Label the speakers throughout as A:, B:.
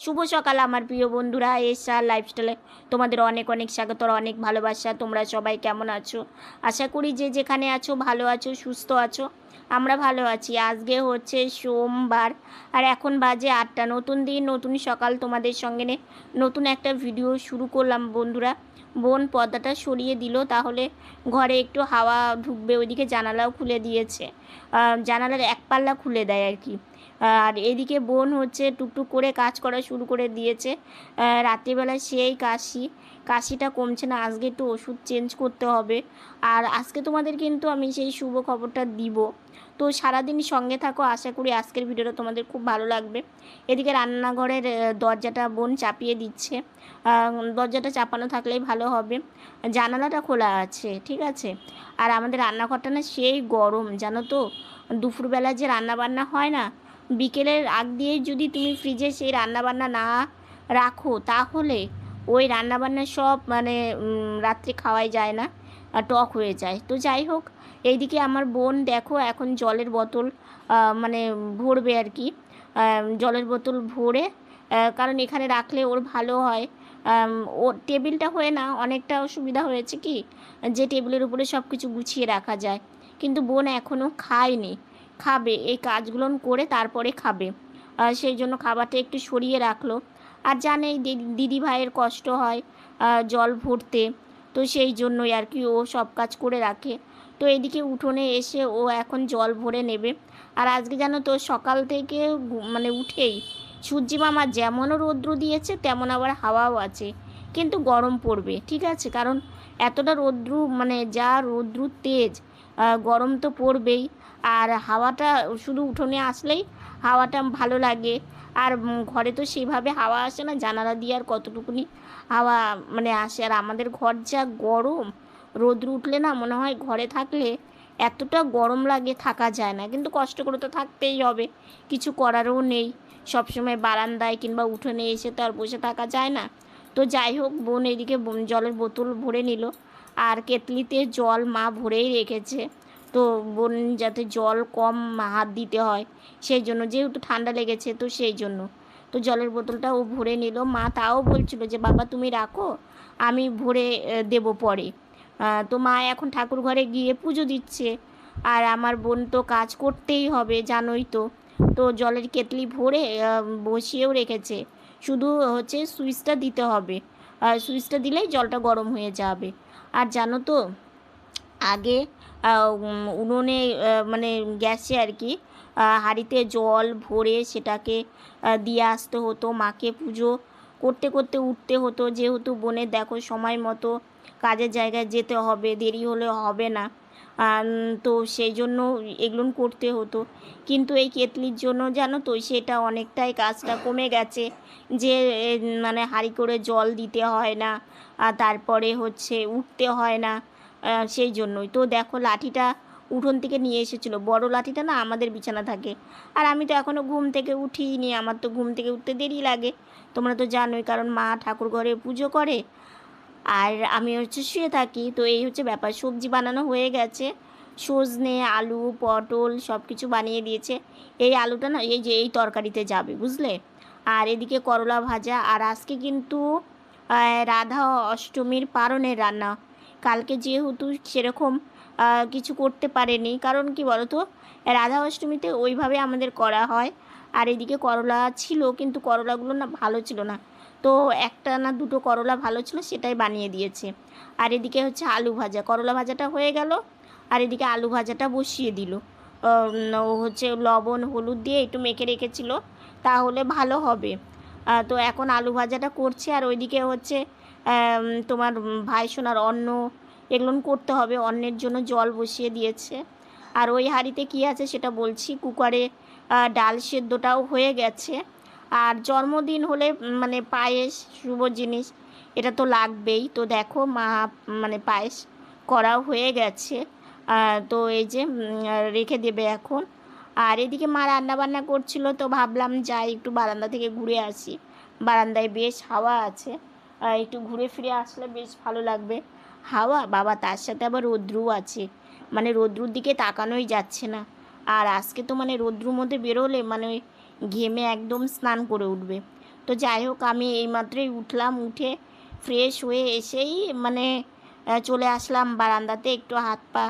A: শুভ সকাল, আমার প্রিয় বন্ধুরা, এসা লাইফস্টাইলে তোমাদের অনেক অনেক স্বাগত অনেক ভালোবাসা। তোমরা সবাই কেমন আছো? আশা করি যে যেখানে আছো, ভালো আছো, সুস্থ আছো, আমরা ভালো আছি। আজকে হচ্ছে সোমবার আর এখন বাজে আটটা। নতুন দিন, নতুন সকাল তোমাদের সঙ্গে নতুন একটা ভিডিও শুরু করলাম বন্ধুরা। বোন পর্দাটা সরিয়ে দিল, তাহলে ঘরে একটু হাওয়া ঢুকবে, ওইদিকে জানালাও খুলে দিয়েছে। জানালার এক পাল্লা খুলে দেয় আর কি। আর এদিকে বোন হচ্ছে টুকটুক করে কাজ করা শুরু করে দিয়েছে। রাত্রিবেলা সেই কাশি। কাশিটা কমছে না, আজকে একটু ওষুধ চেঞ্জ করতে হবে। আর আজকে তোমাদের কিন্তু আমি সেই শুভ খবরটা দিব। তো সারাদিন সঙ্গে থাকো, আশা করি আজকের ভিডিওটা তোমাদের খুব ভালো লাগবে। এদিকে রান্নাঘরের দরজাটা বোন চাপিয়ে দিচ্ছে। দরজাটা চাপানো থাকলেই ভালো হবে। জানালাটা খোলা আছে, ঠিক আছে? আর আমাদের রান্নাঘরটা না সেই গরম, জানো তো? দুপুরবেলা যে রান্না বান্না হয় না বিকেলের আগ দিয়ে যদি তুমি ফ্রিজে সেই রান্নাবান্না না রাখো, তাহলে ওই রান্নাবান্না সব মানে রাত্রে খাওয়াই যায় না টক হয়ে যায়। তো যাই হোক, এইদিকে আমার বোন দেখো এখন জলের বোতল মানে ভরবে আর কি। জলের বোতল ভরে কারণ এখানে রাখলে ওর ভালো হয়। ও, টেবিলটা হয়ে না, অনেকটা অসুবিধা হয়েছে কি, যে টেবিলের উপরে সব কিছু গুছিয়ে রাখা যায়। কিন্তু বোন এখনও খায়নি। খাবে, এই কাজগুলো করে তারপরে খাবে। সেই জন্য খাবারটা একটু সরিয়ে রাখল। আর জানেই দি- দিদি ভাইয়ের কষ্ট হয় জল ভরতে। তো সেই জন্যই আর কি ও সব কাজ করে রাখে। তো এদিকে উঠোনে এসে ও এখন জল ভরে নেবে। আর আজকে জানো তো, সকাল থেকে মানে উঠেই সূর্যি মামা যেমনও রৌদ্র দিয়েছে, তেমন আবার হাওয়াও আছে। কিন্তু গরম পড়বে, ঠিক আছে? কারণ এতটা রৌদ্র মানে যা রৌদ্র তেজ গরম তো পড়বেই। আর হাওয়াটা শুধু উঠোনে আসলেই হাওয়াটা ভালো লাগে। আর ঘরে তো সেইভাবে হাওয়া আসে না, জানালা দিয়ে আর কতটুকুনি হাওয়া মানে আসে। আর আমাদের ঘর যা গরম, রোদ্র উঠলে না মনে হয় ঘরে থাকলে এতটা গরম লাগে থাকা যায় না। কিন্তু কষ্ট করে তো থাকতেই হবে, কিছু করারও নেই। সবসময় বারান্দায় কিংবা উঠোনে এসে তো আর বসে থাকা যায় না। তো যাই হোক, বোন এদিকে জলের বোতল ভরে নিল। আর কেতলিতে জল মা ভরেই রেখেছে। তো বোন যাতে জল কম হাত দিতে হয়, সেই জন্য, যেহেতু ঠান্ডা লেগেছে, তো সেই জন্য। তো জলের বোতলটা ও ভরে নিল। মা তাও বলছিল যে, বাবা, তুমি রাখো, আমি ভরে দেবো পরে। তো মা এখন ঠাকুর ঘরে গিয়ে পুজো দিচ্ছে। আর আমার বোন তো কাজ করতেই হবে, জানোই তো। তো জলের কেতলি ভরে বসিয়েও রেখেছে। শুধু হচ্ছে সুইচটা দিতে হবে। আর সুইচটা দিলেই জলটা গরম হয়ে যাবে। আর জানো তো, আগে উনুনে মানে গ্যাসে আর কি হাঁড়িতে জল ভরে সেটাকে দিয়ে আসতে হতো। মাকে পুজো করতে করতে উঠতে হতো। যেহেতু বোনের দেখো সময় মতো কাজের জায়গায় যেতে হবে, দেরি হলে হবে না। তো সেই জন্য এগুলো করতে হতো। কিন্তু এই কেতলির জন্য জানো তো, সেটা অনেকটাই কাজটা কমে গেছে যে মানে হাঁড়ি করে জল দিতে হয় না তারপরে হচ্ছে উঠতে হয় না সেই জন্যই। তো দেখো, লাঠিটা উঠোন থেকে নিয়ে এসেছিল। বড় লাঠিটা না আমাদের বিছানা থাকে। আর আমি তো এখনও ঘুম থেকে উঠিনি, আমার তো ঘুম থেকে উঠতে দেরি লাগে। তোমরা তো জানোই, কারণ মা ঠাকুর ঘরে পুজো করে আর আমি হচ্ছে শুয়ে থাকি। তো এই হচ্ছে ব্যাপার। সবজি বানানো হয়ে গেছে। সজনে, আলু, পটল সব কিছু বানিয়ে দিয়েছে। এই আলুটা না, এই যে এই তরকারিতে যাবে, বুঝলে? আর এদিকে করলা ভাজা। আর আজকে কিন্তু রাধা অষ্টমীর পারণের রান্না। কালকে যেহেতু সেরকম কিছু করতে পারেনি। কারণ কি বলতো? রাধা অষ্টমীতে ওইভাবে আমাদের করা হয়। আর এদিকে করলা ছিল, কিন্তু করলাগুলো না ভালো ছিল না। তো একটা না দুটো করলা ভালো ছিল সেটাই বানিয়ে দিয়েছে। আর এদিকে হচ্ছে আলু ভাজা। করলা ভাজাটা হয়ে গেল, আর এদিকে আলু ভাজাটা বসিয়ে দিল। ও হচ্ছে লবণ, হলুদ দিয়ে একটু মেখে রেখেছিল, তাহলে ভালো হবে। তো এখন আলু ভাজাটা করছে, আর ওইদিকে হচ্ছে তোমার ভাই সোনার অন্ন, এগুলো করতে হবে। অন্নের জন্য জল বসিয়ে দিয়েছে। আর ওই হাঁড়িতে কী আছে সেটা বলছি। কুকারে ডাল সেদ্ধটাও হয়ে গেছে। আর জন্মদিন হলে মানে পায়েস, শুভ জিনিস, এটা তো লাগবেই। তো দেখো মা মানে পায়েস করাও হয়ে গেছে। তো এই যে রেখে দেবে এখন। আর এদিকে মা রান্না বান্না করছিল, তো ভাবলাম যাই, একটু বারান্দা থেকে ঘুরে আসি। বারান্দায় বেশ হাওয়া আছে। একটু ঘুরে ফিরে আসলে বেশ ভালো লাগবে। হাওয়া? বাবা, তার সাথে আবার রৌদ্রু আছে। মানে রৌদ্রুর দিকে তাকানোই যাচ্ছে না। আর আজকে তো মানে রৌদ্রুর মধ্যে বেরোলে মানে ঘেমে একদম স্নান করে উঠবে। তো যাই হোক, আমি এইমাত্রই উঠলাম, উঠে ফ্রেশ হয়ে এসেই মানে চলে আসলাম বারান্দাতে। একটু হাত পা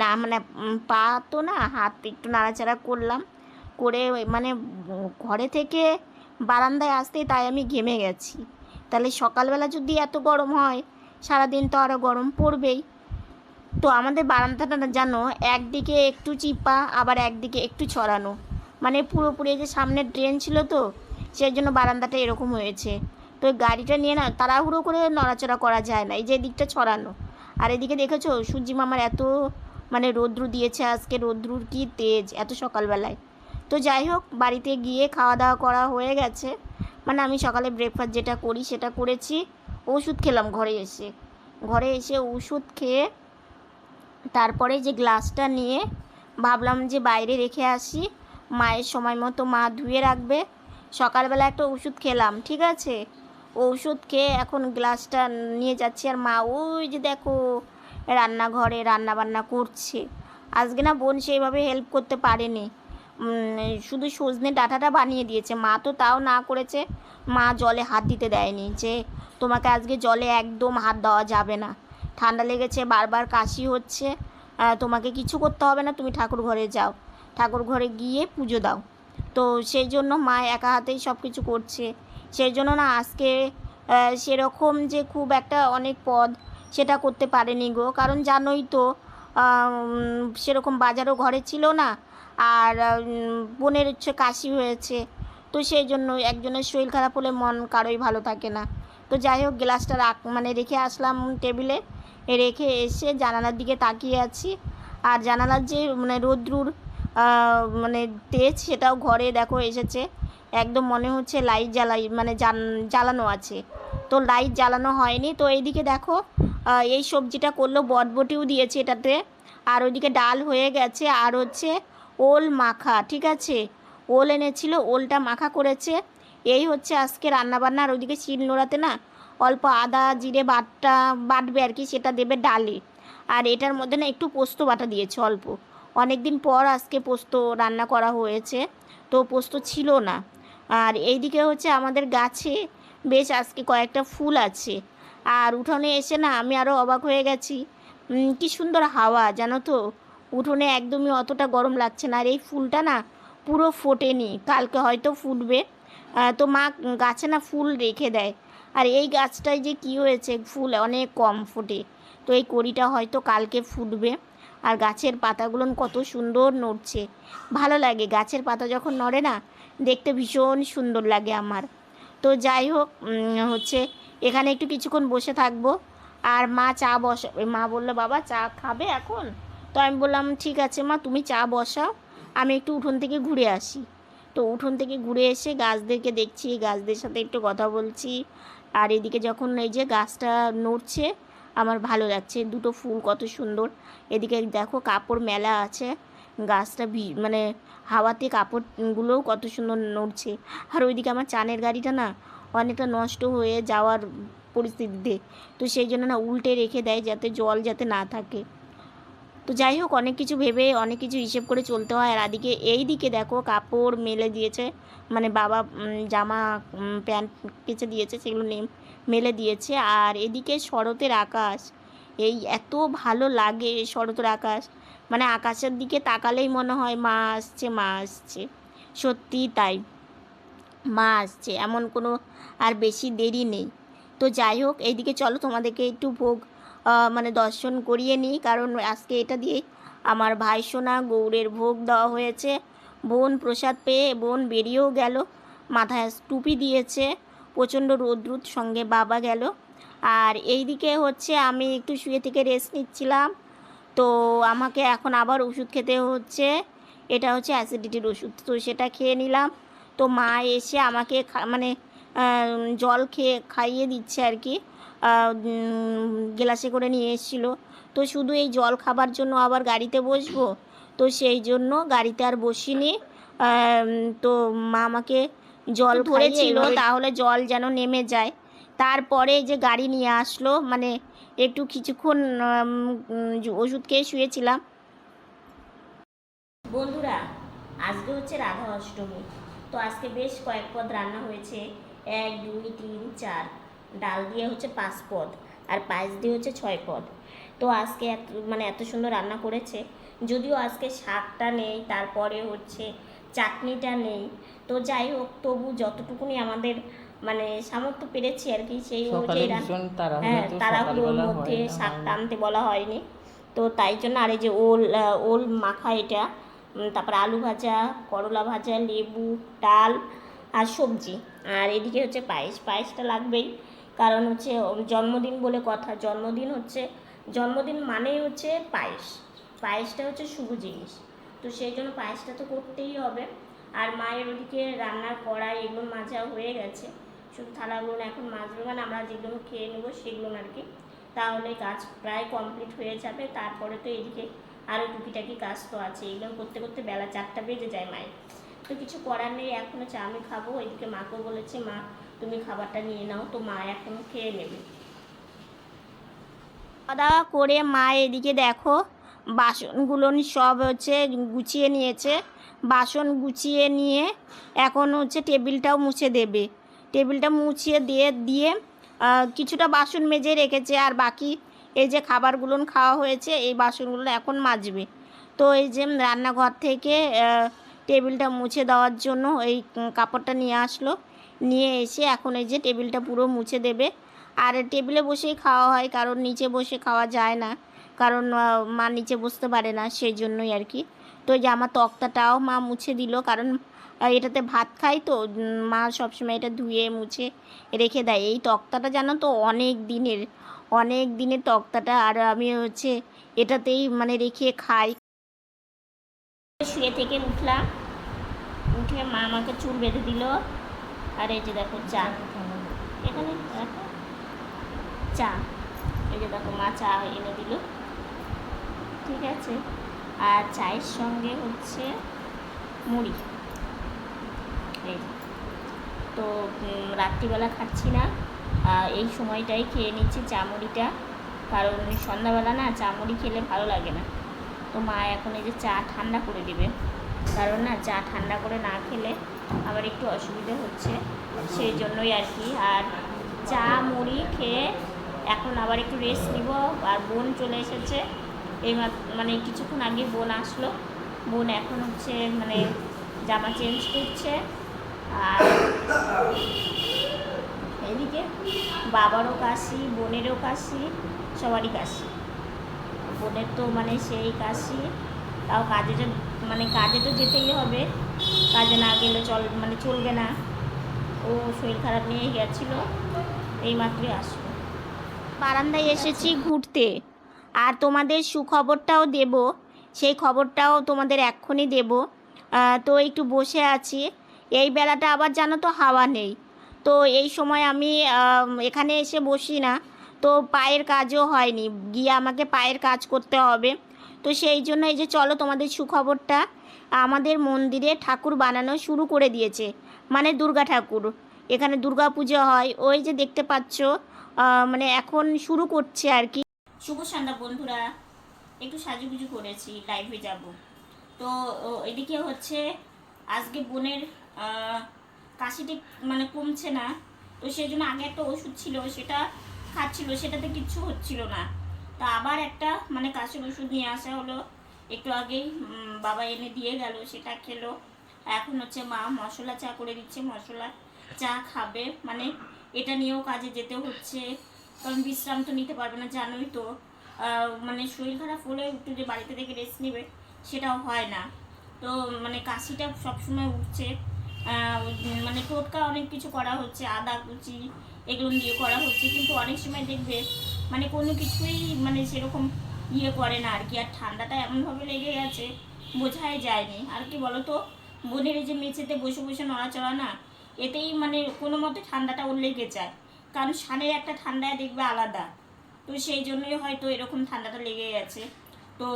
A: না মানে পা তো না, হাত একটু নাড়াচাড়া করলাম। করে মানে ঘরে থেকে বারান্দায় আসতেই তাই আমি ঘেমে গেছি। তাহলে সকালবেলা যদি এত গরম হয়, সারাদিন তো আরও গরম পড়বেই। তো আমাদের বারান্দাটা জানো, একদিকে একটু চিপা, আবার একদিকে একটু ছড়ানো। মানে পুরোপুরি যে সামনে ড্রেন ছিল তো, সেই জন্য বারান্দাটা এরকম হয়েছে। তো গাড়িটা নিয়ে না তাড়াহুড়ো করে নড়াচড়া করা যায় না, এই যে দিকটা ছড়ানো। আর এদিকে দেখেছ, সূর্যি মামার এত মানে রৌদ্রু দিয়েছে আজকে, রৌদ্রুর কি তেজ এত সকালবেলায়। তো যাই হোক, বাড়িতে গিয়ে খাওয়া দাওয়া করা হয়ে গেছে। মানে আমি সকালে ব্রেকফাস্ট যেটা করি সেটা করেছি, ওষুধ খেলাম ঘরে এসে। ঘরে এসে ওষুধ খেয়ে তারপরে যে গ্লাসটা নিয়ে ভাবলাম যে বাইরে রেখে আসি মায়ের সময় মতো মা ধুয়ে রাখবে। সকালবেলা একটা ওষুধ খেলাম, ঠিক আছে? ওষুধ খেয়ে এখন গ্লাসটা নিয়ে যাচ্ছি আর মা ওই যে দেখো, রান্নাঘরে রান্না বান্না করছে। আজকে না বোন সেইভাবে হেল্প করতে পারেনি। শুধু সজনে ডাঁটাটা বানিয়ে দিয়েছে। মা তো তাও না করেছে। মা জলে হাত দিতে দেয়নি যে, তোমাকে আজকে জলে একদম হাত দেওয়া যাবে না। ঠান্ডা লেগেছে, বারবার কাশি হচ্ছে। তোমাকে কিছু করতে হবে না, তুমি ঠাকুর ঘরে যাও। ঠাকুর ঘরে গিয়ে পুজো দাও। তো সেই জন্য মা একা হাতেই সব কিছু করছে। সেই জন্য না আজকে সেরকম যে খুব একটা অনেক পদ সেটা করতে পারেনি গো। কারণ জানোই তো সেরকম বাজারও ঘরে ছিল না, আর বোনের হচ্ছে কাশি হয়েছে। তো সেই জন্য একজনের শরীর খারাপ হলে মন কারোই ভালো থাকে না। তো যাই হোক, গ্লাসটা রাখ মানে রেখে আসলাম টেবিলে। রেখে এসে জানালার দিকে তাকিয়ে আছি। আর জানালার যে মানে রৌদ্রুর মানে তেজ সেটাও ঘরে দেখো এসেছে। একদম মনে হচ্ছে লাইট জ্বালাই মানে জ্বালানো আছে। তো লাইট জ্বালানো হয়নি। তো এইদিকে দেখো এই সবজিটা করল, বটবটিও দিয়েছে এটাতে। আর ওইদিকে ডাল হয়ে গেছে। আর হচ্ছে ওল মাখা, ঠিক আছে? ওল এনেছিল, ওলটা মাখা করেছে। এই হচ্ছে আজকে রান্নাবান্না। আর ওইদিকে শিল নোড়াতে না অল্প আদা, জিরে বাটটা বাটবে আর কি, সেটা দেবে ডালে। আর এটার মধ্যে না একটু পোস্ত বাটা দিয়েছে অল্প। অনেক দিন পর আজকে পোস্ত রান্না করা হয়েছে, তো পোস্ত ছিল না। আর এইদিকে হচ্ছে আমাদের গাছে বেশ আজকে কয়েকটা ফুল আছে। আর উঠোনে এসে না আমি আরও অবাক হয়ে গেছি। কি সুন্দর হাওয়া, জানো তো? উঠোনে একদমই অতটা গরম লাগছে না। আর এই ফুলটা না পুরো ফোটেনি, কালকে হয়তো ফুটবে। তো মা গাছে না ফুল রেখে দেয়। আর এই গাছটায় যে কি হয়েছে, ফুল অনেক কম ফোটে। তো এই কড়িটা হয়তো কালকে ফুটবে। আর গাছের পাতাগুলো কত সুন্দর নড়ছে। ভালো লাগে, গাছের পাতা যখন নড়ে না, দেখতে ভীষণ সুন্দর লাগে আমার। তো যাই হোক হচ্ছে এখানে একটু কিছুক্ষণ বসে থাকব। আর মা চা বসাবে মা বলল, বাবা, চা খাবে এখন? তো আমি বললাম, ঠিক আছে মা, তুমি চা বসাও, আমি একটু উঠোন থেকে ঘুরে আসি। তো উঠোন থেকে ঘুরে এসে গাছদেরকে দেখছি, গাছদের সাথে একটু কথা বলছি। আর এদিকে যখন এই যে গাছটা নড়ছে আমার ভালো লাগছে দুটো ফুল কত সুন্দর। এদিকে দেখো কাপড় মেলা আছে। গাছটা ভি- মানে হাওয়াতে কাপড়গুলোও কত সুন্দর নড়ছে। আর ওইদিকে আমার চানের গাড়িটা না অনেকটা নষ্ট হয়ে যাওয়ার পরিস্থিতিতে। তো সেই জন্য না উল্টে রেখে দেয় যাতে জল যাতে না থাকে। তো যাই হোক, অনেক কিছু ভেবে, অনেক কিছু হিসেব করে চলতে হয়। আর আদিকে এই দিকে দেখো কাপড় মেলে দিয়েছে। মানে বাবা জামা প্যান্ট কেচে দিয়েছে, সেগুলো নেম মেলে দিয়েছে। আর এদিকে শরতের আকাশ। এই এত ভালো লাগে শরতের আকাশ। মানে আকাশের দিকে তাকালেই মনে হয় মা আসছে মা আসছে। সত্যি তাই। মা আসছে, এমন কোনো আর বেশি দেরি নেই। তো যাই হোক এইদিকে চলো, তোমাদেরকে একটু ভোগ মানে দর্শন করিয়ে নিই। কারণ আজকে এটা দিয়ে আমার ভাই সোনা গৌরের ভোগ দেওয়া হয়েছে। বোন প্রসাদ পেয়ে, বোন বেরিয়েও গেল। মাথায় টুপি দিয়েছে। প্রচণ্ড রোদ্রুত সঙ্গে বাবা গেল। আর এইদিকে হচ্ছে আমি একটু শুয়ে থেকে রেস্ট নিচ্ছিলাম। তো আমাকে এখন আবার ওষুধ খেতে হচ্ছে। এটা হচ্ছে অ্যাসিডিটির ওষুধ। তো সেটা খেয়ে নিলাম। তো মা এসে আমাকে মানে জল খেয়ে খাইয়ে দিচ্ছে আর কি। গ্লাসে করে নিয়ে এসেছিল। তো শুধু এই জল খাবার জন্য আবার গাড়িতে বসবো? তো সেই জন্য গাড়িতে আর বসিনি। তো মা আমাকে জল ধরেছিল তাহলে জল যেন নেমে যায়। তারপরে যে গাড়ি নিয়ে আসলো মানে একটু কিছুক্ষণ ওষুধ খেয়ে শুয়েছিলাম। বন্ধুরা আজকে হচ্ছে রাধা অষ্টমী। তো আজকে বেশ কয়েক পদ রান্না হয়েছে। এক দুই তিন চার। ডাল দিয়ে হচ্ছে পাঁচ পদ আর পায়েস দিয়ে হচ্ছে ছয় পদ। তো আজকে এত মানে এত সুন্দর রান্না করেছে। যদিও আজকে শাকটা নেই তারপরে হচ্ছে চাটনিটা নেই। তো যাই হোক তবু যতটুকুনি আমাদের মানে সামর্থ্য পেরেছি আর কি সেই অনুযায়ী হ্যাঁ তাড়াহুড়োর মধ্যে শাকটা আনতে বলা হয়নি। তো তাই জন্য আর এই যে ওল ওল মাখা এটা তারপরে আলু ভাজা করলা ভাজা লেবু ডাল আর সবজি। আর এদিকে হচ্ছে পায়েস পায়েসটা লাগবেই। কারণ হচ্ছে জন্মদিন বলে কথা। জন্মদিন হচ্ছে জন্মদিন মানেই হচ্ছে পায়েস। পায়েসটা হচ্ছে শুভ জিনিস। তো সেই জন্য পায়েসটা তো করতেই হবে। আর মায়ের ওদিকে রান্নার কড়াই এগুলো মাজা হয়ে গেছে। শুধু থালাগুলো এখন মাজবে মানে আমরা যেগুলো খেয়ে নেব সেগুলো আর কি। তাহলে কাজ প্রায় কমপ্লিট হয়ে যাবে। তারপরে তো এদিকে আরও টুকিটাকি কাজ তো আছে। এগুলো করতে করতে বেলা চারটা বেজে যায় মায়ের। তো কিছু করার নেই এখনও চা আমি খাব। এদিকে মাকেও বলেছে, মা, তুমি খাবারটা নিয়ে নাও। তো মা এখনও খেয়ে নেবে। খাওয়া দাওয়া করে মা এদিকে দেখো বাসনগুলো সব হচ্ছে গুছিয়ে নিয়েছে। বাসন গুছিয়ে নিয়ে এখন হচ্ছে টেবিলটাও মুছে দেবে। টেবিলটা মুছিয়ে দিয়ে দিয়ে কিছুটা বাসন মেজে রেখেছে আর বাকি এই যে খাবারগুলো খাওয়া হয়েছে, এই বাসনগুলো এখন মাজবে। তো এই যে রান্নাঘর থেকে টেবিলটা মুছে দেওয়ার জন্য এই কাপড়টা নিয়ে আসলো। নিয়ে এসে এখন এই যে টেবিলটা পুরো মুছে দেবে। আর টেবিলে বসেই খাওয়া হয়, কারণ নিচে বসে খাওয়া যায় না। কারণ মা নিচে বসতে পারে না সেই জন্যই আর কি। তো আমার তক্তাটাও মা মুছে দিল, কারণ এটাতে ভাত খাই তো মা সবসময় এটা ধুয়ে মুছে রেখে দেয়। এই তক্তাটা জানো তো অনেক দিনের অনেক দিনের তক্তাটা। আর আমি হচ্ছে এটাতেই মানে রেখে খাই। শুয়ে থেকে উঠলাম, উঠে মা আমাকে চুল বেঁধে দিল। আর এই যে দেখো চা। এখানে চা। এই যে দেখো মা চা এনে দিল। ঠিক আছে। আর চায়ের সঙ্গে হচ্ছে মুড়ি। এই। তো রাত্রিবেলা খাচ্ছি না। এই সময়টাই খেয়ে নিচ্ছি চা মুড়িটা। কারণ সন্ধ্যাবেলা না চা মুড়ি খেলে ভালো লাগে না। তো মা এখন এই যে চা ঠান্ডা করে দিবে। কারণ না চা ঠান্ডা করে না খেলে আবার একটু অসুবিধা হচ্ছে। সেই জন্যই আর কি। আর চা মুড়ি খেয়ে এখন আবার একটু রেস্ট নিব। আর বোন চলে এসেছে। এই মানে কিছুক্ষণ আগে বোন আসলো। বোন এখন হচ্ছে মানে জামা চেঞ্জ করছে। আর এদিকে বাবারও কাশি, বোনেরও কাশি, সবারই কাশি। বোনের তো মানে সেই কাশি। তাও কাজে মানে কাজে তো যেতেই হবে। কাজে না গেলে চল মানে চলবে না। ও শরীর খারাপ নিয়ে গেছিল। এই মাত্রই আসলো। বারান্দায় এসেছি ঘুরতে। আর তোমাদের সুখবরটাও দেব, সেই খবরটাও তোমাদের এক্ষুনি দেব। তো একটু বসে আছি। এই বেলাটা আবার জানো তো হাওয়া নেই। তো এই সময় আমি এখানে এসে বসি না। তো পায়ের কাজও হয়নি। গিয়ে আমাকে পায়ের কাজ করতে হবে। তো সেই জন্য এই যে চলো তোমাদের সুখবরটা, আমাদের মন্দিরে ঠাকুর বানানো শুরু করে দিয়েছে। মানে দুর্গা ঠাকুর। এখানে দুর্গা পুজো হয়। ওই যে দেখতে পাচ্ছ মানে এখন শুরু করছে আর কি। শুভ সন্ধ্যা বন্ধুরা। একটু সাজুগুজু করেছি লাইভে যাব। তো এদিকে হচ্ছে আজকে বোনের কাশিটি মানে কমছে না। তো সেই জন্য আগে একটা ওষুধ ছিল, সেটা খাচ্ছিল, সেটাতে কিচ্ছু হচ্ছিল না। তো আবার একটা মানে কাশির ওষুধ নিয়ে আসা হলো। একটু আগেই বাবা এনে দিয়ে গেল, সেটা খেলো। এখন হচ্ছে মা মশলা চা করে দিচ্ছে, মশলা চা খাবে। মানে এটা নিয়েও কাজে যেতে হচ্ছে। কারণ বিশ্রাম তো নিতে পারবে না, জানোই তো। মানে শরীর খারাপ হলে একটু যে বাড়িতে থেকে রেস্ট নেবে, সেটাও হয় না। তো মানে কাশিটা সবসময় উঠছে। মানে টোটকা অনেক কিছু করা হচ্ছে, আদা কুচি এগুলো দিয়ে করা হচ্ছে, কিন্তু অনেক সময় দেখবে মানে কোনো কিছুই মানে সেরকম ইয়ে করে না আর কি। আর ঠান্ডাটা এমনভাবে লেগে গেছে, বোঝাই যায়নি। আর কি বলো তো বোনের এই যে মেঝেতে বসে বসে নড়াচড়া না, এতেই মানে কোনো মতে ঠান্ডাটা ওর লেগে যায়। কারণ সানের একটা ঠান্ডায় দেখবে আলাদা। তো সেই জন্যই হয়তো এরকম ঠান্ডাটা লেগে গেছে তো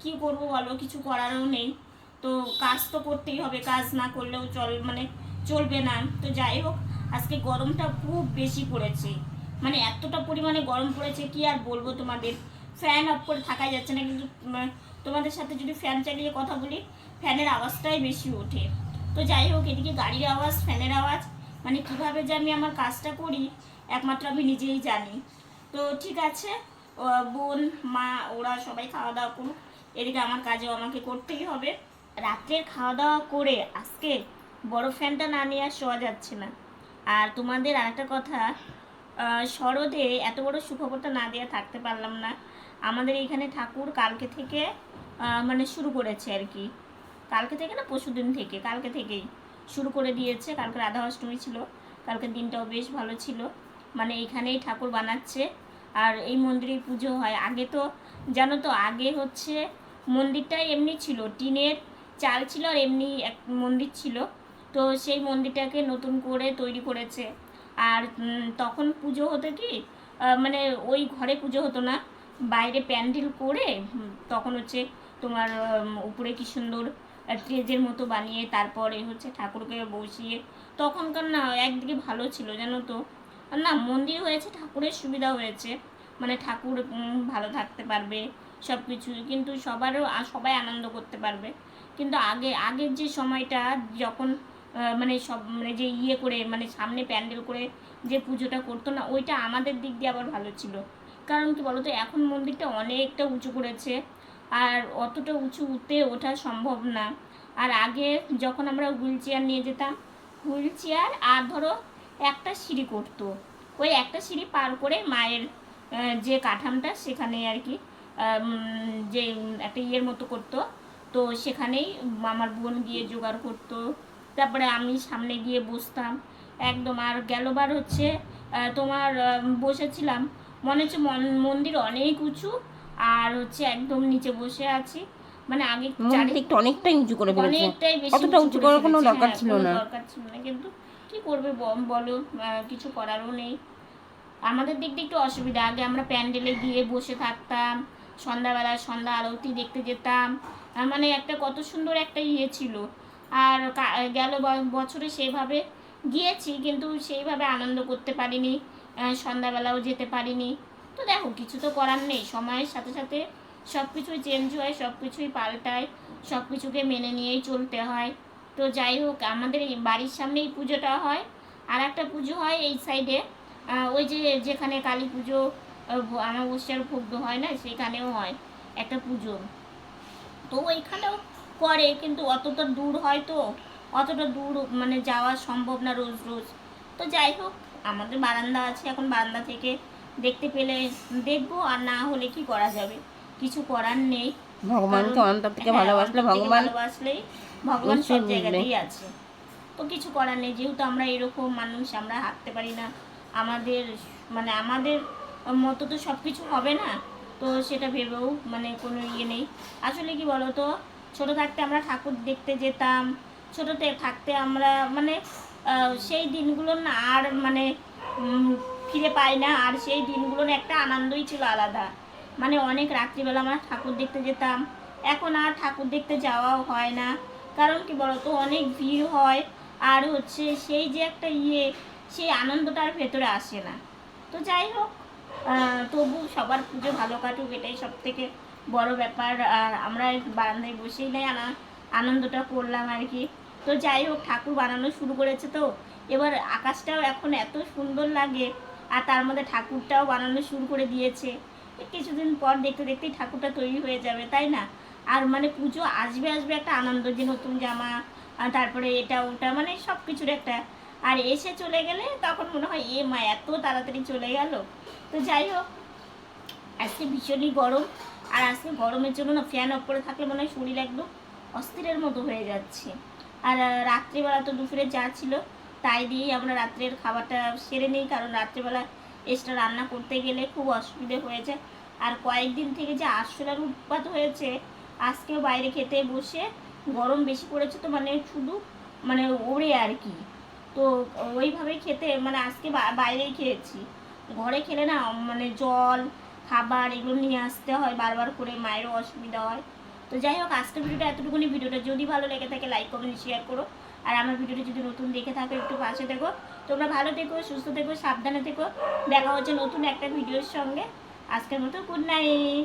A: কি করব বলো? কিছু করারও নেই। তো কাজ তো করতেই হবে। কাজ না করলেও চল মানে চলবে না। তো যাই হোক, আজকে গরমটা খুব বেশি পড়েছে। মানে এতটা পরিমাণে গরম পড়েছে, কি আর বলব তোমাদের? ফ্যান অফ করে থাকাই যাচ্ছে না। কিন্তু তোমাদের সাথে যদি ফ্যান চালিয়ে কথা বলি, ফ্যানের আওয়াজটাই বেশি ওঠে। তো যাই হোক, এদিকে গাড়ির আওয়াজ, ফ্যানের আওয়াজ। মানে কীভাবে যে আমি আমার কাজটা করি, একমাত্র আমি নিজেই জানি। তো ঠিক আছে বোন, মা, ওরা সবাই খাওয়া দাওয়া করুক। এদিকে আমার কাজও আমাকে করতেই হবে। রাত্রের খাওয়া দাওয়া করে আজকে বড় ফ্যানটা না নিয়ে আর শোয়া যাচ্ছে না। আর তোমাদের আরেকটা কথা শরদে এত বড় সুখবরটা না দিয়ে থাকতে পারলাম না। আমাদের এইখানে ঠাকুর কালকে থেকে মানে শুরু করেছে আর কি। কালকে থেকে না পরশু দিন থেকে, কালকে থেকেই। শুরু করে দিয়েছে। কালকে রাধা অষ্টমী ছিল কালকে দিনটাও বেশ ভালো ছিল। মানে এইখানেই ঠাকুর বানাচ্ছে। আর এই মন্দিরেই পুজো হয়। আগে তো, জানো তো, আগে হচ্ছে মন্দিরটাই এমনি ছিল। টিনের চাল ছিল আর এমনি এক মন্দির ছিল। তো সেই মন্দিরটাকে নতুন করে তৈরি করেছে। আর তখন পুজো হতো কি মানে ওই ঘরে পুজো হতো না। বাইরে প্যান্ডেল করে তখন হচ্ছে তোমার উপরে কি সুন্দর ট্রেজের মতো বানিয়ে তারপরে হচ্ছে ঠাকুরকে বসিয়ে তখনকার না একদিকে ভালো ছিল, জানো তো? না, মন্দির হয়েছে, ঠাকুরের সুবিধা হয়েছে। মানে ঠাকুর ভালো থাকতে পারবে সব কিছু কিন্তু সবারও সবাই আনন্দ করতে পারবে। কিন্তু আগে, আগের যে সময়টা, যখন মানে সব মানে যে ইয়ে করে মানে সামনে প্যান্ডেল করে যে পুজোটা করতো না, ওইটা আমাদের দিক দিয়ে আবার ভালো ছিল। কারণ কি বলতো, এখন মন্দিরটা অনেকটা উঁচু করেছে। আর অতটা উঁচু উঠতে ওঠা সম্ভব না। আর আগে যখন আমরা হুইল চেয়ার নিয়ে যেতাম, হুইল চেয়ার আর ধরো একটা সিঁড়ি করতো। ওই একটা সিঁড়ি পার করে মায়ের যে কাঠামটা সেখানে আর কি যে একটা ইয়ের মতো করতো। তো সেখানেই আমার বোন গিয়ে জোগাড় করতো। তারপরে আমি সামনে গিয়ে বসতাম। একদম আর গেলবার হচ্ছে তোমার বসেছিলাম। মনে হচ্ছে মন- মন্দির অনেক উঁচু আর হচ্ছে একদম নিচে বসে আছি। মানে আগে চারি-
B: মন্দিরটা অনেকটাই উঁচু করে ফেলেছে। অতটা উঁচু করার কোনো দরকার
A: হ্যাঁ,
B: ছিল না।
A: দরকার ছিল না। কিন্তু কি করবে ব- বলো? কিছু করারও নেই। আমাদের দিক দিয়ে একটু অসুবিধা। আগে আমরা প্যান্ডেলে গিয়ে বসে থাকতাম সন্ধ্যাবেলা সন্ধ্যা আরতি দেখতে যেতাম। মানে একটা কত সুন্দর একটা ইয়ে ছিল। আর গেল বছরে সেভাবে গিয়েছি কিন্তু সেইভাবে আনন্দ করতে পারিনি। সন্ধ্যাবেলাও যেতে পারিনি। তো দেখো, কিছু তো করার নেই। সময়ের সাথে সাথে সব কিছুই চেঞ্জ হয় সব কিছুই পাল্টায় সব কিছুকে মেনে নিয়েই চলতে হয়। তো যাই হোক, আমাদের বাড়ির সামনেই পুজোটা হয়। আর একটা পুজো হয় এই সাইডে ওই যে যেখানে কালী পুজো অমাবস্যার ভোগ হয় না, সেখানেও হয় একটা পুজো। তো ওইখানেও করে, কিন্তু অতটা দূর হয় তো, অতটা দূর মানে যাওয়া সম্ভব না রোজ রোজ। তো যাই হোক, আমাদের বারান্দা আছে, এখন বারান্দা থেকে দেখতে পেলে দেখব আর না হলে কি করা যাবে? কিছু করার নেই।
B: ভগবানকে
A: কারণ-
B: অন্তর থেকে
A: হ্যাঁ,
B: ভালোবাসলে ভগবান
A: ভালোবাসলেই ভগবান সব জায়গাতেই আছে। তো কিছু করার নেই। যেহেতু আমরা এরকম মানুষ আমরা হাঁটতে পারি না। আমাদের মানে আমাদের মতো তো সব কিছু হবে না। তো সেটা ভেবেও মানে কোনো ইয়ে নেই। আসলে কি বলো তো ছোটো থাকতে আমরা ঠাকুর দেখতে যেতাম। ছোটোতে থাকতে আমরা মানে সেই দিনগুলো না আর মানে ফিরে পাই না, আর সেই দিনগুলোর একটা আনন্দই ছিল আলাদা। মানে অনেক রাত্রিবেলা আমরা ঠাকুর দেখতে যেতাম। এখন আর ঠাকুর দেখতে যাওয়াও হয় না। কারণ কি বলতো, অনেক ভিড় হয়, আর হচ্ছে সেই যে একটা ইয়ে সেই আনন্দটার ভেতরে আসে না। তো যাই হোক তবু সবার পুজো ভালো কাটুক, এটাই সব থেকে বড় ব্যাপার। আর আমরা বারান্দায় বসেই নেই, আনা, আনন্দটা করলাম আর কি। তো যাই হোক, ঠাকুর বানানো শুরু করেছে তো। এবার আকাশটাও এখন এত সুন্দর লাগে আর তার মধ্যে ঠাকুরটাও বানানো শুরু করে দিয়েছে। কিছুদিন পর দেখতে দেখতেই ঠাকুরটা তৈরি হয়ে যাবে, তাই না? আর মানে পুজো আসবে আসবে একটা আনন্দ যে নতুন জামা তারপরে এটা ওটা মানে সব কিছুর একটা। আর এসে চলে গেলে তখন মনে হয়, এ মা, এত তাড়াতাড়ি চলে গেল। তো যাই হোক, আজকে ভীষণই গরম। আর আজকে গরমের জন্য না ফ্যান অফ করে থাকলে মনে হয় শরীর একদম অস্থিরের মতো হয়ে যাচ্ছে। আর রাত্রিবেলা তো দুপুরে যা ছিল তাই দিয়েই আমরা রাত্রের খাবারটা সেরে নিই, কারণ রাত্রিবেলা এক্সট্রা রান্না করতে গেলে খুব অসুবিধে হয়েছে। আর কয়েকদিন থেকে যে আরশোলার উৎপাত হয়েছে, আজকেও বাইরে খেতে বসে গরম বেশি পড়েছে তো মানে শুধু মানে ওড়ে আর কি। তো ওইভাবে খেতে মানে আজকে বাইরেই খেয়েছি। ঘরে খেলে না মানে জল, খাবার এগুলো নিয়ে আসতে হয়, বারবার করে মায়েরও অসুবিধা হয়। তো যাই হোক, আজকের ভিডিওটা এতটুকুনি। ভিডিওটা যদি ভালো লেগে থাকে লাইক কমেন্ট শেয়ার করো। আর আমার ভিডিওটি যদি নতুন দেখে থাকো, একটু পাশে দেখো। তোমরা ভালো থেকো, সুস্থ থেকো, সাবধানে থেকো। দেখা হচ্ছে নতুন একটা ভিডিওর সঙ্গে। আজকের মতো গুড নাইট